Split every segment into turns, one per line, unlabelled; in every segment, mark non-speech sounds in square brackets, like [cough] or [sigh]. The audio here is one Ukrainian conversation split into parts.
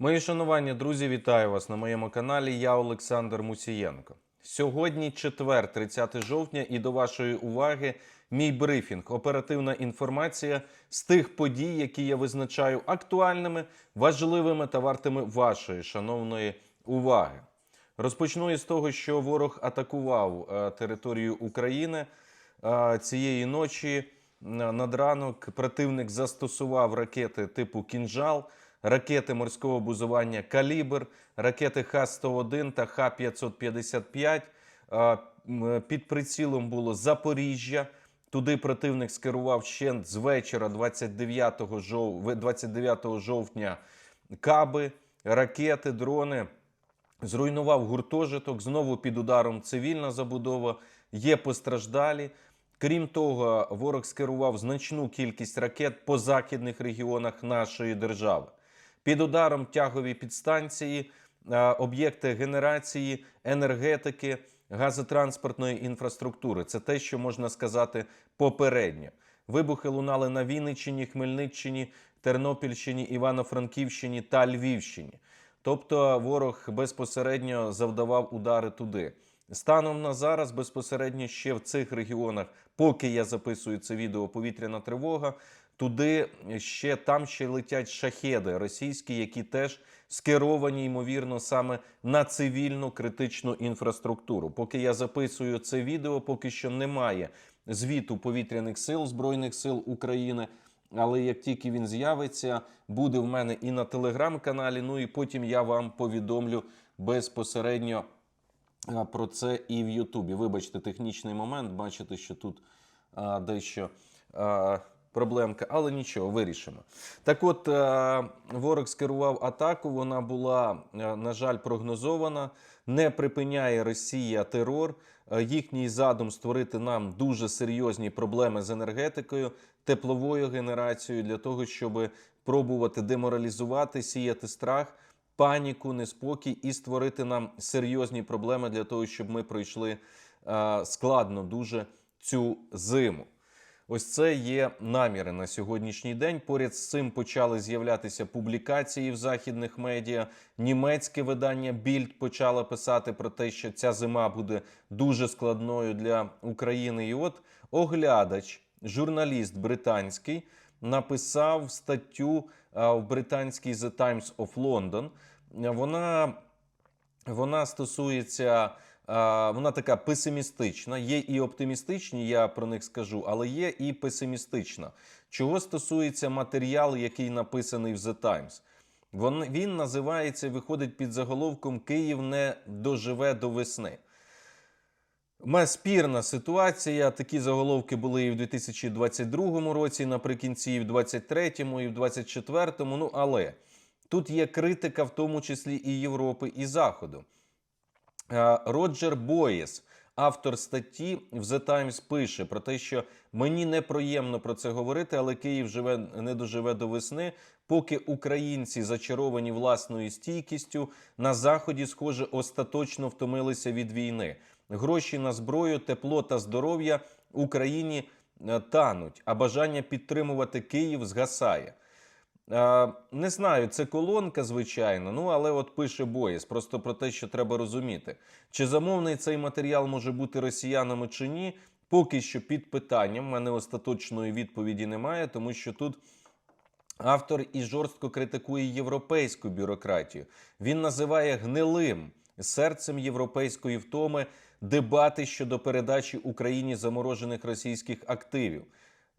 Мої шанування, друзі, вітаю вас на моєму каналі. Я Олександр Мусієнко. Сьогодні четвер, 30 жовтня, і до вашої уваги мій брифінг. Оперативна інформація з тих подій, які я визначаю актуальними, важливими та вартими вашої шановної уваги. Розпочну із того, що ворог атакував е, територію України Е, цієї ночі. Над ранок противник застосував ракети типу Кінжал, ракети морського бузування Калібр, ракети Х-101 та Х-555. Е, Під прицілом було Запоріжжя. Туди противник скерував ще з вечора 29 жов... 29 жовтня каби, ракети, дрони. Зруйнував гуртожиток, знову під ударом цивільна забудова, є постраждалі. Крім того, ворог скерував значну кількість ракет по західних регіонах нашої держави. Під ударом тягові підстанції, е, об'єкти генерації, енергетики, газотранспортної інфраструктури. Це те, що можна сказати попередньо. Вибухи лунали на Вінниччині, Хмельниччині, Тернопільщині, Івано-Франківщині та Львівщині. Тобто ворог безпосередньо завдавав удари туди. Станом на зараз безпосередньо ще в цих регіонах, поки я записую це відео, повітряна тривога. Туди ще там ще летять шахеди російські, які теж скеровані ймовірно саме на цивільну критичну інфраструктуру. Поки я записую це відео, поки що немає звіту повітряних сил збройних сил України. Але як тільки він з'явиться, буде в мене і на телеграм-каналі. Ну і потім я вам повідомлю безпосередньо про це і в Ютубі. Вибачте, технічний момент. Бачите, що тут а, дещо а, проблемка, але нічого, вирішимо. Так от, ворог скерував атаку. Вона була, на жаль, прогнозована. Не припиняє Росія терор. Їхній задум створити нам дуже серйозні проблеми з енергетикою, тепловою генерацією для того, щоб пробувати деморалізувати, сіяти страх паніку, неспокій і створити нам серйозні проблеми для того, щоб ми пройшли е, складно дуже цю зиму. Ось це є наміри на сьогоднішній день. Поряд з цим почали з'являтися публікації в західних медіа. Німецьке видання Більд почало писати про те, що ця зима буде дуже складною для України. І от оглядач, журналіст британський, написав статтю в британській The Times of London. Вона, вона стосується. Вона така песимістична, є і оптимістичні, я про них скажу, але є і песимістична. Чого стосується матеріалу, який написаний в The Times? Він, називається, виходить під заголовком Київ не доживе до весни. Ме спірна ситуація. Такі заголовки були і в 2022 році, наприкінці, і в 2023, і в 2024. Ну але тут є критика, в тому числі і Європи, і Заходу. Е, Роджер Боєс, автор статті в The Times, пише про те, що мені неприємно про це говорити, але Київ живе не доживе до весни, поки українці зачаровані власною стійкістю на заході, схоже, остаточно втомилися від війни. Гроші на зброю, тепло та здоров'я Україні е, тануть, а бажання підтримувати Київ згасає. Не знаю, це колонка, звичайно. Ну але от пише Боєс, просто про те, що треба розуміти, чи замовний цей матеріал може бути росіянами чи ні. Поки що під питанням. У мене остаточної відповіді немає, тому що тут автор і жорстко критикує європейську бюрократію. Він називає гнилим серцем європейської втоми дебати щодо передачі Україні заморожених російських активів.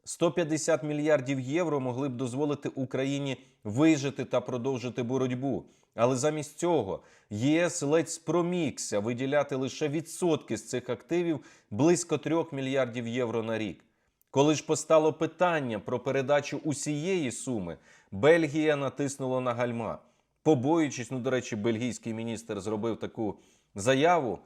150 мільярдів євро могли б дозволити Україні вижити та продовжити боротьбу. Але замість цього ЄС ледь спромігся виділяти лише відсотки з цих активів близько 3 мільярдів євро на рік. Коли ж постало питання про передачу усієї суми, Бельгія натиснула на гальма. Побоюючись, ну до речі, бельгійський міністр зробив таку заяву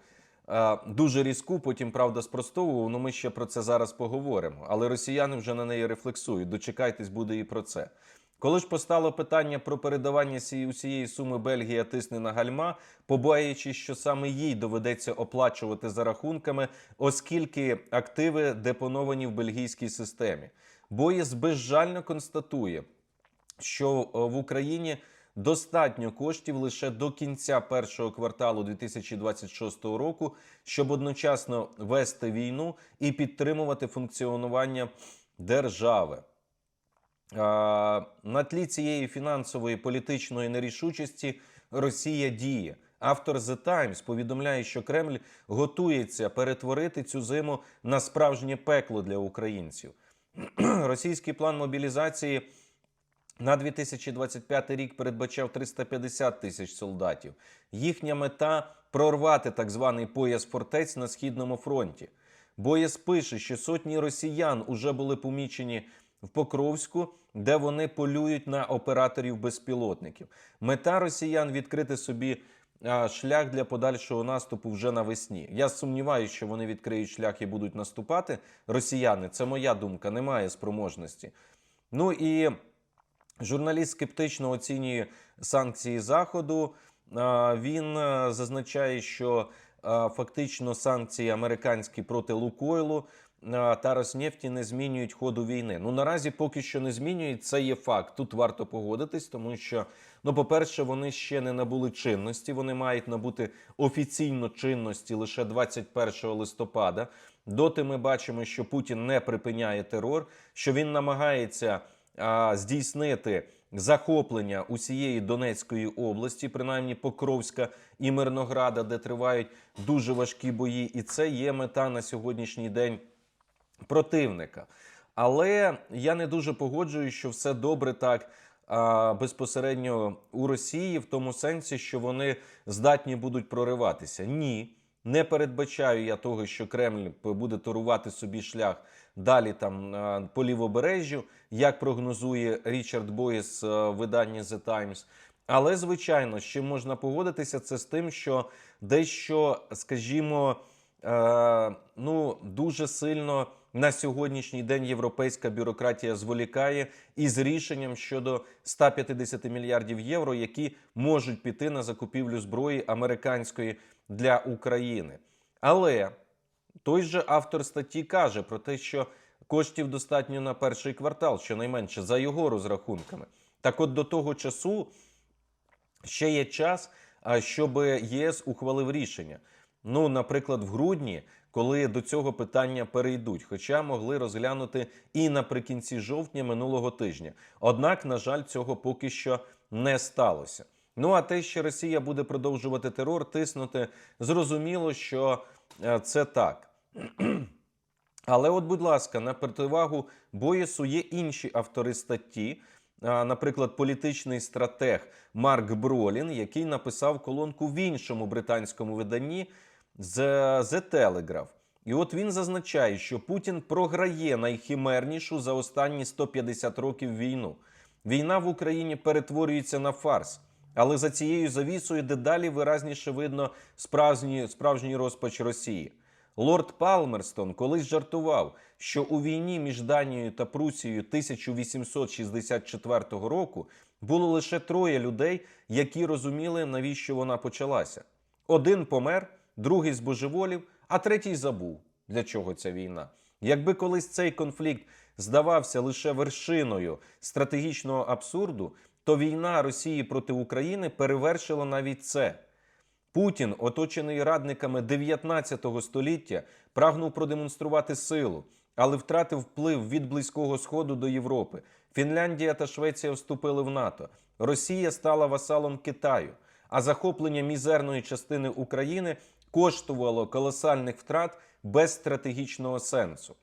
дуже різку, потім правда спростовував. Ну ми ще про це зараз поговоримо. Але росіяни вже на неї рефлексують. Дочекайтесь, буде і про це. Коли ж постало питання про передавання усієї суми Бельгія тисне на гальма, побоюючись, що саме їй доведеться оплачувати за рахунками, оскільки активи депоновані в бельгійській системі. Боєс безжально констатує, що е, в Україні достатньо коштів лише до кінця першого кварталу 2026 року, щоб одночасно вести війну і підтримувати функціонування держави. На тлі цієї фінансової політичної нерішучості Росія діє. Автор The Times повідомляє, що Кремль готується перетворити цю зиму на справжнє пекло для українців. [clears throat] Російський план мобілізації на 2025 рік передбачав 350 тисяч солдатів. Їхня мета прорвати так званий пояс фортець на східному фронті. Боєс пише, що сотні росіян уже були помічені в Покровську, де вони полюють на операторів безпілотників. Мета росіян відкрити собі шлях для подальшого наступу вже навесні. Я сумніваюся, що вони відкриють шлях і будуть наступати. Росіяни, це моя думка, немає спроможності. Ну і журналіст скептично оцінює санкції Заходу. Він е, зазначає, що е, фактично санкції американські проти Лукойлу е, та Роснефті не змінюють ходу війни. Ну наразі поки що не змінюють. Це є факт. Тут варто погодитись, тому що, ну, по-перше, вони ще не набули чинності. Вони мають набути офіційно чинності лише 21 листопада. Доти ми бачимо, що Путін не припиняє терор, що він намагається здійснити захоплення усієї Донецької області, принаймні Покровська і Мирнограда, де тривають дуже важкі бої, і це є мета на сьогоднішній день противника. Але я не дуже погоджуюсь, що все добре так безпосередньо у Росії, в тому сенсі, що вони здатні будуть прориватися. Ні, не передбачаю я того, що Кремль буде торувати собі шлях далі там а, по лівобережжю, як прогнозує Річард Бойс в виданні The Times. Але звичайно, чим можна погодитися, це з тим, що дещо, скажімо, е, ну дуже сильно на сьогоднішній день європейська бюрократія зволікає із рішенням щодо 150 мільярдів євро, які можуть піти на закупівлю зброї американської для України. Але той же автор статті каже про те, що коштів достатньо на перший квартал, щонайменше за його розрахунками. Так, от до того часу ще є час, щоб ЄС ухвалив рішення. Ну, наприклад, в грудні, коли до цього питання перейдуть, хоча могли розглянути і наприкінці жовтня минулого тижня. Однак, на жаль, цього поки що не сталося. Ну а те, що Росія буде продовжувати терор, тиснути, зрозуміло, що е, це так. [clears throat] Але, от, будь ласка, на противагу Боєсу є інші автори статті. Наприклад, політичний стратег Марк Бролін, який написав колонку в іншому британському виданні з The Telegraph. І от він зазначає, що Путін програє найхімернішу за останні 150 років війну. Війна в Україні перетворюється на фарс. Але за цією завісою дедалі виразніше видно справжній, справжній розпач Росії. Лорд Палмерстон колись жартував, що у війні між Данією та Прусією 1864 року було лише троє людей, які розуміли, навіщо вона почалася. Один помер, другий збожеволів, а третій забув, для чого ця війна. Якби колись цей конфлікт здавався лише вершиною стратегічного абсурду, то війна Росії проти України перевершила навіть це. Путін, оточений радниками 19 століття, прагнув продемонструвати силу, але втратив вплив від Близького Сходу до Європи. Фінляндія та Швеція вступили в НАТО. Росія стала васалом Китаю, а захоплення мізерної частини України коштувало колосальних втрат без стратегічного сенсу.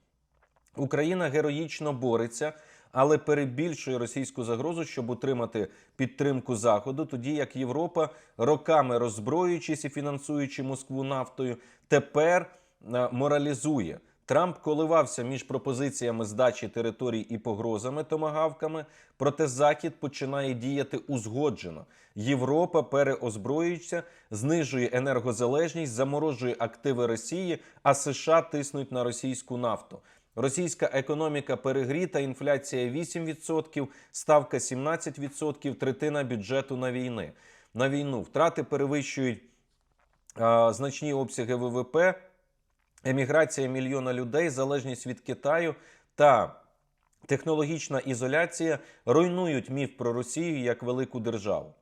Україна героїчно бореться, але перебільшує російську загрозу, щоб утримати підтримку Заходу, тоді як Європа, роками роззброюючись і фінансуючи Москву нафтою, тепер е, моралізує. Трамп коливався між пропозиціями здачі територій і погрозами томагавками, проте Захід починає діяти узгоджено. Європа переозброюється, знижує енергозалежність, заморожує активи Росії, а США тиснуть на російську нафту. Російська економіка перегріта, інфляція 8%, ставка 17%, третина бюджету на війни. На війну втрати перевищують а, значні обсяги ВВП, еміграція мільйона людей, залежність від Китаю та технологічна ізоляція руйнують міф про Росію як велику державу.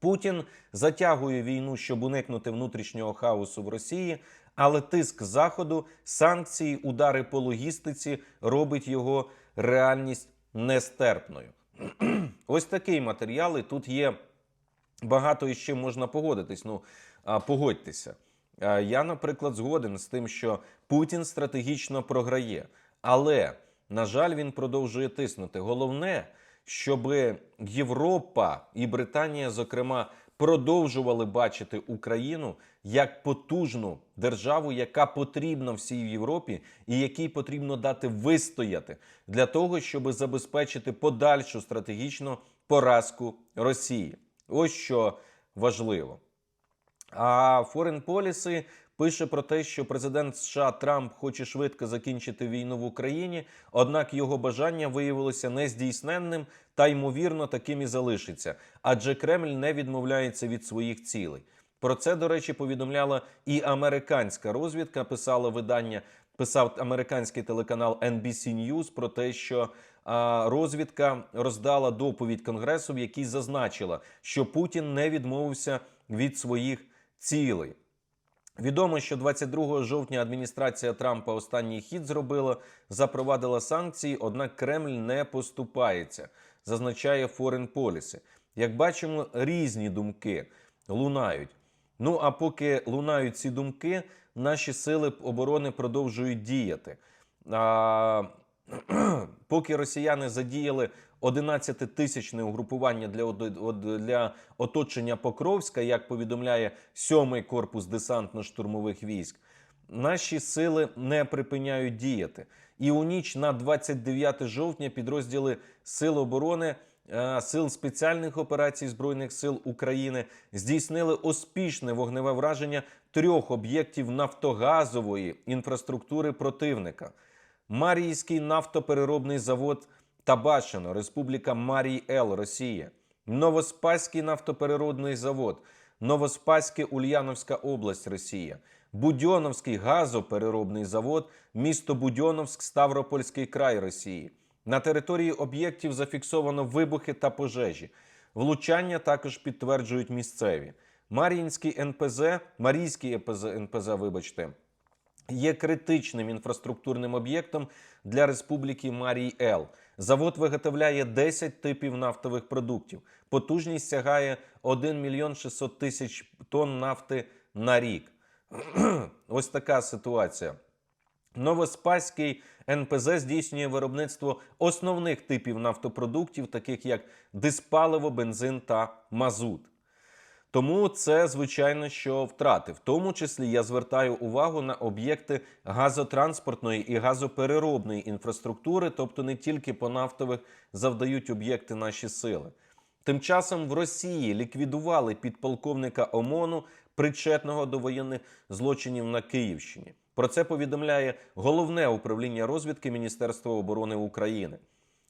Путін затягує війну, щоб уникнути внутрішнього хаосу в Росії, але тиск заходу, санкції, удари по логістиці робить його реальність нестерпною. [clears throat] Ось такий матеріал. І тут є багато із чим можна погодитись. Ну погодьтеся. Я, наприклад, згоден з тим, що Путін стратегічно програє, але на жаль, він продовжує тиснути. Головне, щоб Європа і Британія, зокрема, продовжували бачити Україну як потужну державу, яка потрібна всій Європі, і якій потрібно дати вистояти для того, щоб забезпечити подальшу стратегічну поразку Росії. Ось що важливо. А Foreign Policy пише про те, що президент США Трамп хоче швидко закінчити війну в Україні, однак його бажання виявилося нездійсненним та ймовірно таким і залишиться, адже Кремль не відмовляється від своїх цілей. Про це, до речі, повідомляла і американська розвідка. Писала видання, писав американський телеканал NBC News про те, що розвідка роздала доповідь Конгресу, в якій зазначила, що Путін не відмовився від своїх цілей. Відомо, що 22 жовтня адміністрація Трампа останній хід зробила, запровадила санкції, однак Кремль не поступається, зазначає Foreign Policy. Як бачимо, різні думки лунають. Ну а поки лунають ці думки, наші сили оборони продовжують діяти. А, [clears throat] поки росіяни задіяли 11-тисячне угрупування для, для оточення Покровська, як повідомляє 7-й корпус десантно-штурмових військ, наші сили не припиняють діяти. І у ніч на 29 жовтня підрозділи Сил оборони, е, Сил спеціальних операцій Збройних сил України здійснили успішне вогневе враження трьох об'єктів нафтогазової інфраструктури противника. Маріївський нафтопереробний завод Табашино, Республіка Марій Ел, Росія, Новоспаський нафтопереробний завод, Новоспаське Ульяновська область, Росія, Будьоновський газопереробний завод, місто Будьоновськ, Ставропольський край Росії. На території об'єктів зафіксовано вибухи та пожежі. Влучання також підтверджують місцеві. Мар'їнський НПЗ, Марійський НПЗ, НПЗ, вибачте, є критичним інфраструктурним об'єктом для Республіки Марій Ел. Завод виготовляє 10 типів нафтових продуктів. Потужність сягає 1 мільйон 600 тисяч тонн нафти на рік. [clears throat] Ось така ситуація. Новоспаський НПЗ здійснює виробництво основних типів нафтопродуктів, таких як диспаливо, бензин та мазут. Тому це, звичайно, що втрати. В тому числі я звертаю увагу на об'єкти газотранспортної і газопереробної інфраструктури, тобто не тільки по нафтових завдають об'єкти наші сили. Тим часом в Росії ліквідували підполковника ОМОНу, причетного до воєнних злочинів на Київщині. Про це повідомляє головне управління розвідки Міністерства оборони України.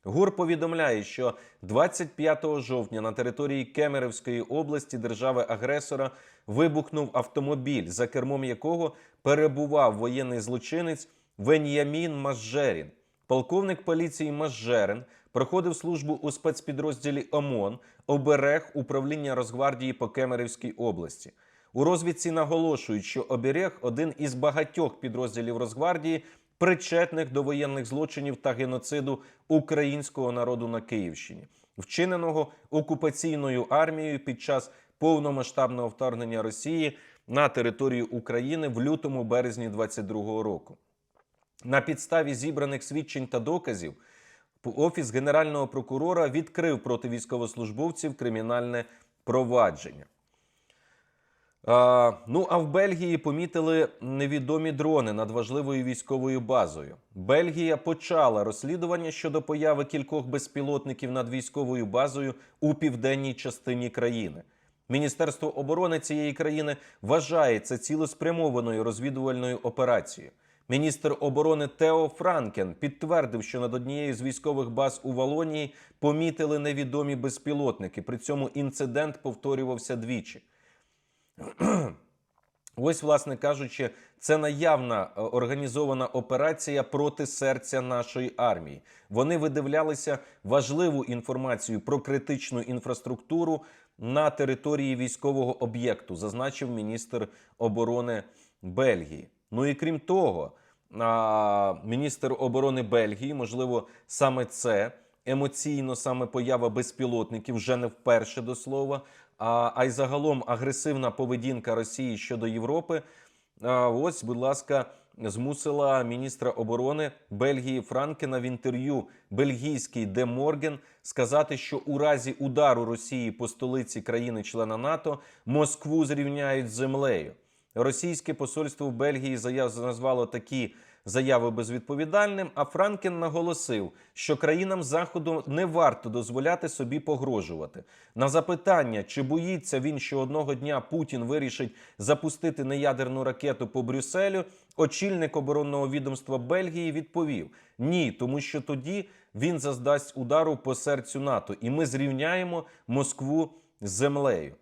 ГУР повідомляє, що 25 жовтня на території Кемерівської області держави-агресора вибухнув автомобіль, за кермом якого перебував воєнний злочинець Вен'ямін Мажжерін. Полковник поліції Мажжерин проходив службу у спецпідрозділі ОМОН оберег управління Росгвардії по Кемерівській області. У розвідці наголошують, що оберег один із багатьох підрозділів Росгвардії, причетних до воєнних злочинів та геноциду українського народу на Київщині, вчиненого окупаційною армією під час повномасштабного вторгнення Росії на територію України в лютому березні 22 року. На підставі зібраних свідчень та доказів Офіс Генерального прокурора відкрив проти військовослужбовців кримінальне провадження. Ну а в Бельгії помітили невідомі дрони над важливою військовою базою. Бельгія почала розслідування щодо появи кількох безпілотників над військовою базою у південній частині країни. Міністерство оборони цієї країни вважає це цілеспрямованою розвідувальною операцією. Міністр оборони Тео Франкен підтвердив, що над однією з військових баз у Валонії помітили невідомі безпілотники. При цьому інцидент повторювався двічі. Ось, власне кажучи, це наявна е, організована операція проти серця нашої армії. Вони видивлялися важливу інформацію про критичну інфраструктуру на території військового об'єкту, зазначив міністр оборони Бельгії. Ну і крім того, міністр оборони Бельгії, можливо, саме це емоційно, саме поява безпілотників вже не вперше до слова. А, а й загалом агресивна поведінка Росії щодо Європи. Ось, будь ласка, змусила міністра оборони Бельгії Франкена в інтерв'ю бельгійський Де Морген сказати, що у разі удару Росії по столиці країни-члена НАТО Москву зрівняють з землею. Російське посольство в Бельгії заяв назвало такі заяви безвідповідальним. А Франкен наголосив, що країнам заходу не варто дозволяти собі погрожувати. На запитання, чи боїться він, що одного дня Путін вирішить запустити неядерну ракету по Брюсселю, очільник оборонного відомства Бельгії відповів: ні, тому що тоді він заздасть удару по серцю НАТО, і ми зрівняємо Москву з землею.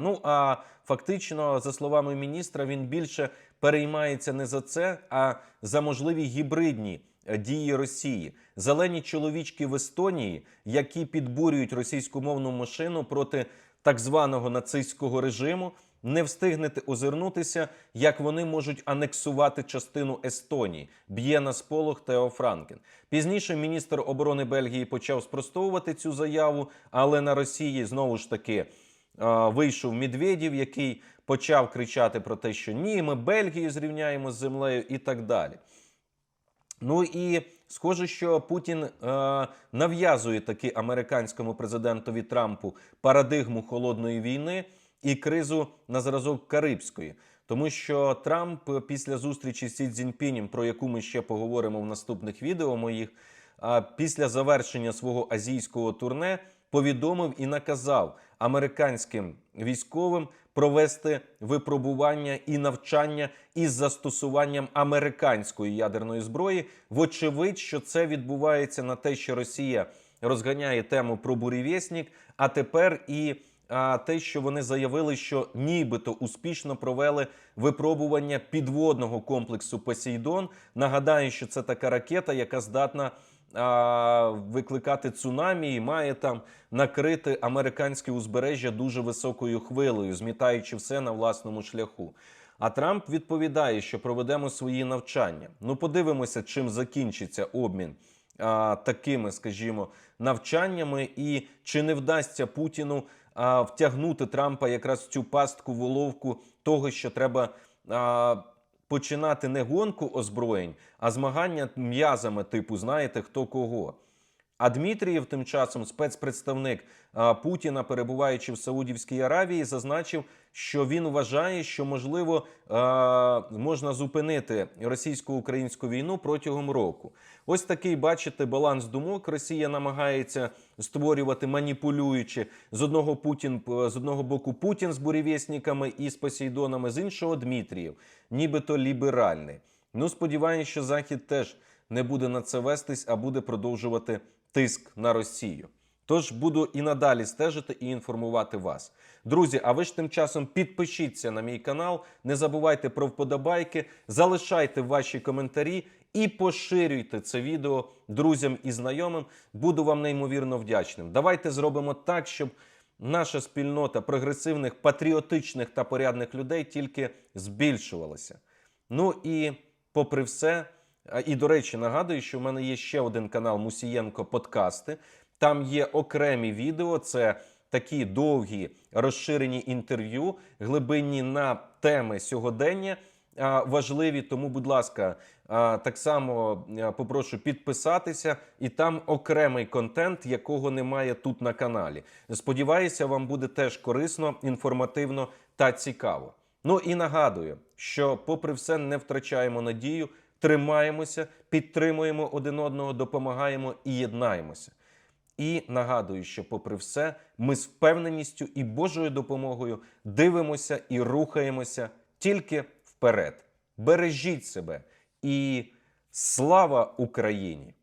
Ну а фактично, за словами міністра, він більше переймається не за це, а за можливі гібридні е, дії Росії. Зелені чоловічки в Естонії, які підбурюють російськомовну машину проти так званого нацистського режиму. Не встигнете озирнутися, як вони можуть анексувати частину Естонії. Б'є на сполох Тео Франкен. Пізніше міністр оборони Бельгії почав спростовувати цю заяву, але на Росії знову ж таки вийшов Медведєв, який почав кричати про те, що ні, ми Бельгію зрівняємо з землею і так далі. Ну і схоже, що Путін е, нав'язує таки американському президентові Трампу парадигму холодної війни і кризу на зразок Карибської. Тому що Трамп після зустрічі з Сі Цзіньпінем, про яку ми ще поговоримо в наступних відео моїх, а після завершення свого азійського турне повідомив і наказав американським військовим провести випробування і навчання із застосуванням американської ядерної зброї. Вочевидь, що це відбувається на те, що Росія розганяє тему про бурєвєснік, а тепер і а, те, що вони заявили, що нібито успішно провели випробування підводного комплексу Посейдон. Нагадаю, що це така ракета, яка здатна а, викликати цунамі і має там накрити американське узбережжя дуже високою хвилею, змітаючи все на власному шляху. А Трамп відповідає, що проведемо свої навчання. Ну, подивимося, чим закінчиться обмін а, такими, скажімо, навчаннями, і чи не вдасться Путіну а, втягнути Трампа якраз в цю пастку воловку того, що треба. А, починати не гонку озброєнь, а змагання м'язами, типу, знаєте, хто кого. А Дмитрієв, тим часом, спецпредставник Путіна, перебуваючи в Саудівській Аравії, зазначив, що він вважає, що можливо можна зупинити російсько-українську війну протягом року. Ось такий, бачите, баланс думок. Росія намагається створювати, маніпулюючи з одного Путін з одного боку Путін з бурєвєсніками і з Посейдонами, з іншого Дмитрієв, нібито ліберальний. Ну, сподіваюся, що Захід теж не буде на це вестись, а буде продовжувати тиск на Росію. Тож буду і надалі стежити і інформувати вас. Друзі, а ви ж тим часом підпишіться на мій канал, не забувайте про вподобайки, залишайте ваші коментарі і поширюйте це відео друзям і знайомим. Буду вам неймовірно вдячним. Давайте зробимо так, щоб наша спільнота прогресивних, патріотичних та порядних людей тільки збільшувалася. Ну і попри все. І, до речі, нагадую, що в мене є ще один канал Мусієнко Подкасти. Там є окремі відео, це такі довгі розширені інтерв'ю, глибинні на теми сьогодення. Важливі, тому, будь ласка, так само попрошу підписатися, і там окремий контент, якого немає тут на каналі. Сподіваюся, вам буде теж корисно, інформативно та цікаво. Ну і нагадую, що, попри все, не втрачаємо надію тримаємося, підтримуємо один одного, допомагаємо і єднаємося. І нагадую, що, попри все, ми з впевненістю і Божою допомогою дивимося і рухаємося тільки вперед. Бережіть себе і слава Україні!